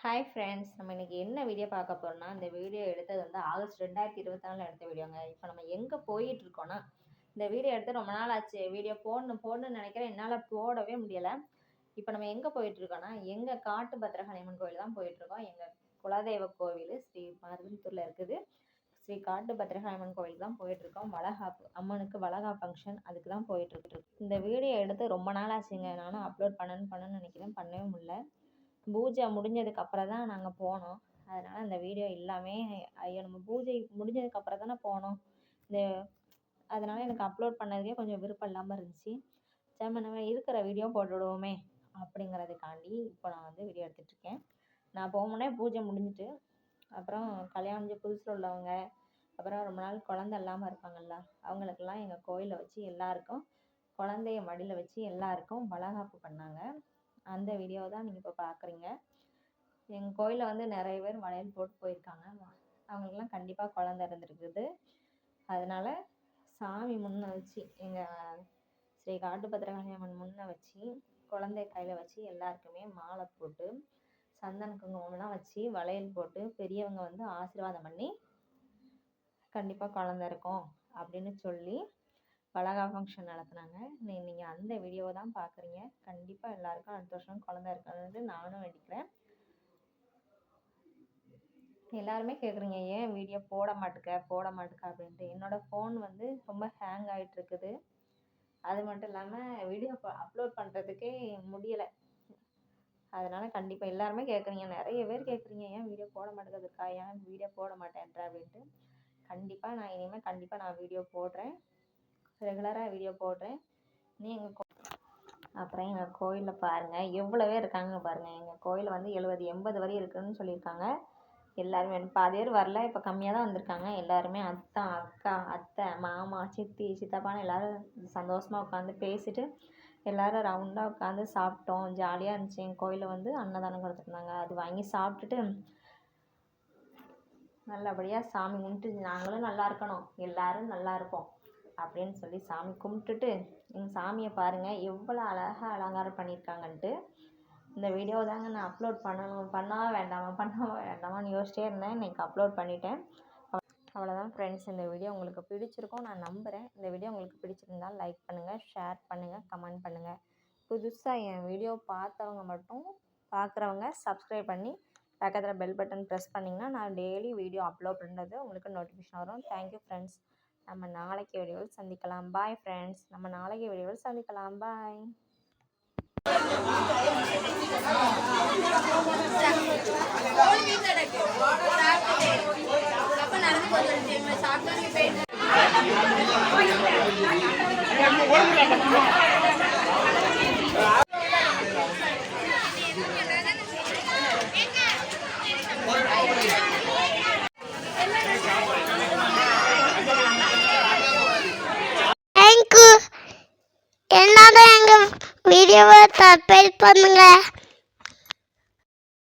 Hi friends நம்ம இன்றைக்கி என்ன வீடியோ பார்க்க போகிறோம்னா இந்த வீடியோ எடுத்தது வந்து ஆகஸ்ட் ரெண்டாயிரத்தி இருபத்தி நாலில் எடுத்த வீடியோங்க இப்போ நம்ம எங்கே போயிட்டுருக்கோன்னா இந்த வீடியோ எடுத்து ரொம்ப நாள் ஆச்சு. வீடியோ போடணும் போடணும்னு நினைக்கிறேன். என்னால் போடவே முடியலை. இப்போ நம்ம எங்கே போயிட்டுருக்கோன்னா எங்கள் காட்டு பத்திரகாளியம்மன் கோயில் தான் போயிட்டுருக்கோம் எங்கள் குலதெய்வ கோவில் ஸ்ரீ மருதத்தூரில் இருக்குது. ஸ்ரீ காட்டு பத்திரகாளியம்மன் கோவில் தான் போயிட்டுருக்கோம் வளகாப்பு அம்மனுக்கு வளகா ஃபங்க்ஷன் அதுக்கு தான் போயிட்டுருக்கு இந்த வீடியோ எடுத்து ரொம்ப நாள் ஆச்சுங்க. நானும் அப்லோட் பண்ணணும்னு பண்ணணும்னு நினைக்கிறேன். பண்ணவே முடியல. பூஜை முடிஞ்சதுக்கு அப்புறம் தான் நாங்கள் போனோம். அதனால் அந்த வீடியோ எல்லாமே ஐயோ நம்ம பூஜை முடிஞ்சதுக்கு அப்புறம் தானே போனோம். இந்த அதனால் எனக்கு அப்லோட் பண்ணதுக்கே கொஞ்சம் விருப்பம் இல்லாமல் இருந்துச்சு. சரி நம்ம இருக்கிற வீடியோ போட்டுவிடுவோமே அப்படிங்கிறதுக்காண்டி இப்போ நான் வந்து வீடியோ எடுத்துகிட்ருக்கேன் நான் போகும்போதே பூஜை முடிஞ்சிட்டு அப்புறம் கல்யாணம் முடிஞ்ச புதுசில் உள்ளவங்க அப்புறம் ரொம்ப நாள் குழந்த இல்லாமல் இருப்பாங்கல்ல அவங்களுக்கெல்லாம் எங்கள் கோயிலில் வச்சு எல்லாருக்கும் குழந்தைய மடியில் வச்சு எல்லாருக்கும் வளகாப்பு பண்ணாங்க. அந்த வீடியோ தான் நீங்கள் இப்போ பார்க்குறீங்க எங்கள் கோயிலில் வந்து நிறைய பேர் வளையல் போட்டு போயிருக்காங்க. அவங்களுக்குலாம் கண்டிப்பாக குழந்த இருந்திருக்குது. அதனால் சாமி முன்ன வச்சு எங்கள் ஸ்ரீ காட்டுபத்திரகாளி அம்மன் முன்ன வச்சு குழந்தைய கையில் வச்சு எல்லாருக்குமே மாலை போட்டு சந்தன குங்குமம்லாம் வச்சு வளையல் போட்டு பெரியவங்க வந்து ஆசீர்வாதம் பண்ணி கண்டிப்பாக குழந்த இருக்கும் அப்படின்னு சொல்லி பலகா ஃபங்க்ஷன் நடத்துனாங்க. நீ நீங்கள் அந்த வீடியோவை தான் பார்க்குறீங்க கண்டிப்பாக எல்லாருக்கும் அடுத்த வருஷம் குழந்த இருக்கணும்னு நானும் நினைக்கிறேன் எல்லாருமே கேட்குறீங்க ஏன் வீடியோ போட மாட்டுக்க போட மாட்டுக்க? அப்படின்ட்டு. என்னோடய ஃபோன் வந்து ரொம்ப ஹேங் ஆகிட்டு இருக்குது அது மட்டும் இல்லாமல் வீடியோ அப்லோட் பண்ணுறதுக்கே முடியலை. அதனால் கண்டிப்பாக எல்லாருமே கேட்குறீங்க நிறைய பேர் கேட்குறீங்க ஏன் வீடியோ போட மாட்டேங்கிறதுக்கா ஏன் வீடியோ போட மாட்டேன்ற? அப்படின்ட்டு. கண்டிப்பாக நான் இனிமேல் கண்டிப்பாக நான் வீடியோ போடுறேன். ரெகுலராக வீடியோ போடுறேன். நீ எங்கள் கோ அப்புறம் எங்கள் கோயிலில் பாருங்கள் எவ்வளோ பேர் இருக்காங்க பாருங்கள் எங்கள் கோயில் வந்து எழுபது எண்பது வரை இருக்குதுன்னு சொல்லியிருக்காங்க. எல்லாருமே பாதி பேர் வரல. இப்போ கம்மியாக தான் வந்திருக்காங்க. எல்லாருமே அத்தான் அக்கா அத்தை மாமா சித்தி சித்தப்பான்னு எல்லோரும் சந்தோஷமாக உட்காந்து பேசிட்டு எல்லோரும் ரவுண்டாக உட்காந்து சாப்பிட்டோம். ஜாலியாக இருந்துச்சு. எங்கள் கோயிலில் வந்து அன்னதானம் கொடுத்துருந்தாங்க. அது வாங்கி சாப்பிட்டுட்டு நல்லபடியாக சாமி கும்பிட்டு நாங்களும் நல்லா இருக்கணும். எல்லோரும் நல்லா இருப்போம். அப்படின்னு சொல்லி சாமி கும்பிட்டுட்டு எங்கள் சாமியை பாருங்கள் எவ்வளோ அழகாக அலங்காரம் பண்ணியிருக்காங்கன்ட்டு. இந்த வீடியோ தாங்க நான் அப்லோட் பண்ணணும். பண்ணவா வேண்டாமா? பண்ணவா வேண்டாமான்னு யோசிச்சிட்டே இருந்தேன். இன்றைக்கி அப்லோட் பண்ணிட்டேன். அவ்வளோதான் ஃப்ரெண்ட்ஸ் இந்த வீடியோ உங்களுக்கு பிடிச்சிருக்கும் நான் நம்புகிறேன் இந்த வீடியோ உங்களுக்கு பிடிச்சிருந்தால் லைக் பண்ணுங்கள் ஷேர் பண்ணுங்கள் கமெண்ட் பண்ணுங்கள் புதுசாக என் வீடியோ பார்த்தவங்க மட்டும் பார்க்குறவங்க சப்ஸ்கிரைப் பண்ணி பக்கத்தில் பெல் பட்டன் ப்ரெஸ் பண்ணிங்கன்னா நான் டெய்லி வீடியோ அப்லோட் பண்ணுறது உங்களுக்கு நோட்டிஃபிகேஷன் வரும். தேங்க்யூ ஃப்ரெண்ட்ஸ் நம்ம நாளைக்கு வீடியோவில் சந்திக்கலாம். பாய் ஃப்ரெண்ட்ஸ் நம்ம நாளைக்கு வீடியோவில் சந்திக்கலாம். பாய் சாப்பிட்டு போயிட்டு எங்கள் வீடியோவை சப்ஸ்கிரைப் பண்ணுங்கள்